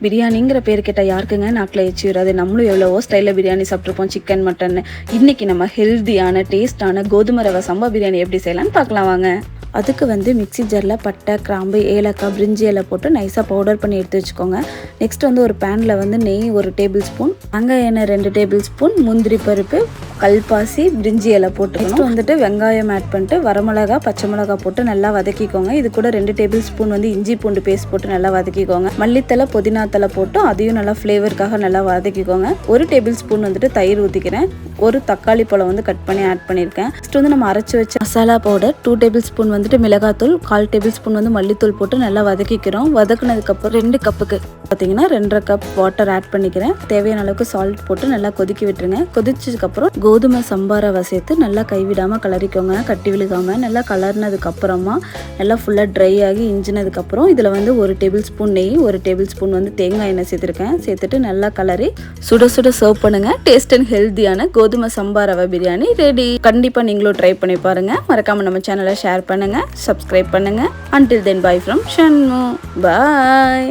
பிரியாணிங்கிற பேர் கேட்டால் யாருக்குங்க நாக்கில் எச்சி வராது நம்மளும் எவ்வளவோ ஸ்டைலில் பிரியாணி சாப்பிட்ருப்போம் சிக்கன் மட்டன் இன்னைக்கு நம்ம ஹெல்த்தியான டேஸ்டான கோதுமை ரவை சம்பா பிரியாணி எப்படி செய்யலாம்னு பார்க்கலாம் வாங்க. அதுக்கு வந்து மிக்ஸி ஜாரில் பட்டை கிராம்பு ஏலக்காய் பிரிஞ்சி இலை போட்டு நைஸாக பவுடர் பண்ணி எடுத்து வச்சுக்கோங்க. நெக்ஸ்ட் வந்து ஒரு பேனில் வந்து நெய் ஒரு டேபிள் ஸ்பூன் அங்கே எண்ணெய் ரெண்டு டேபிள் ஸ்பூன் முந்திரி பருப்பு கல்பாசி பிரிஞ்சி இலை போட்டு நெக்ஸ்ட் வந்துட்டு வெங்காயம் ஆட் பண்ணிட்டு வரமிளகா பச்சை மிளகா போட்டு நல்லா வதக்கிக்கோங்க. இது கூட ரெண்டு டேபிள் ஸ்பூன் வந்து இஞ்சி பூண்டு பேஸ்ட் போட்டு நல்லா வதக்கிக்கோங்க. மல்லித்தலை புதினா தலை போட்டு அதையும் நல்லா ஃப்ளேவருக்காக நல்லா வதக்கிக்கோங்க. ஒரு டேபிள் ஸ்பூன் வந்துட்டு தயிர் ஊற்றிக்கிறேன் ஒரு தக்காளி பழம் வந்து கட் பண்ணி ஆட் பண்ணியிருக்கேன். நெக்ஸ்ட் வந்து நம்ம அரைச்சி வச்ச masala powder two tablespoon வந்துட்டு மிளகாத்தூள் கால் டேபிள் ஸ்பூன் வந்து மல்லித்தூள் போட்டு நல்லா வதக்கிக்கிறோம். வதக்குனதுக்கப்புறம் ரெண்டு கப்புக்கு பார்த்தீங்கன்னா ரெண்டரை கப் வாட்டர் ஆட் பண்ணிக்கிறேன். தேவையான அளவுக்கு சால்ட் போட்டு நல்லா கொதிக்க விட்டுருங்க. கொதிச்சதுக்கப்புறம் கோதுமை சம்பாரவை சேர்த்து நல்லா கைவிடாமல் கலரிக்கோங்க கட்டி விழுகாமல் நல்லா கலர்னதுக்கப்புறமா நல்லா ஃபுல்லாக ட்ரை ஆகி இஞ்சினதுக்கப்புறம் இதில் வந்து ஒரு டேபிள் ஸ்பூன் நெய் ஒரு டேபிள் ஸ்பூன் வந்து தேங்காய் எண்ணெய் சேர்த்துருக்கேன். சேர்த்துட்டு நல்லா கலரி சுட சுட சர்வ் பண்ணுங்க. டேஸ்ட் அண்ட் ஹெல்த்தியான கோதுமை சம்பா ரவை பிரியாணி ரெடி கண்டிப்பாக நீங்களும் ட்ரை பண்ணி பாருங்கள் மறக்காமல் நம்ம சேனலை ஷேர் பண்ணுங்கள் சப்ஸ்கிரைப் பண்ணுங்கள் until then bye from Shanmu bye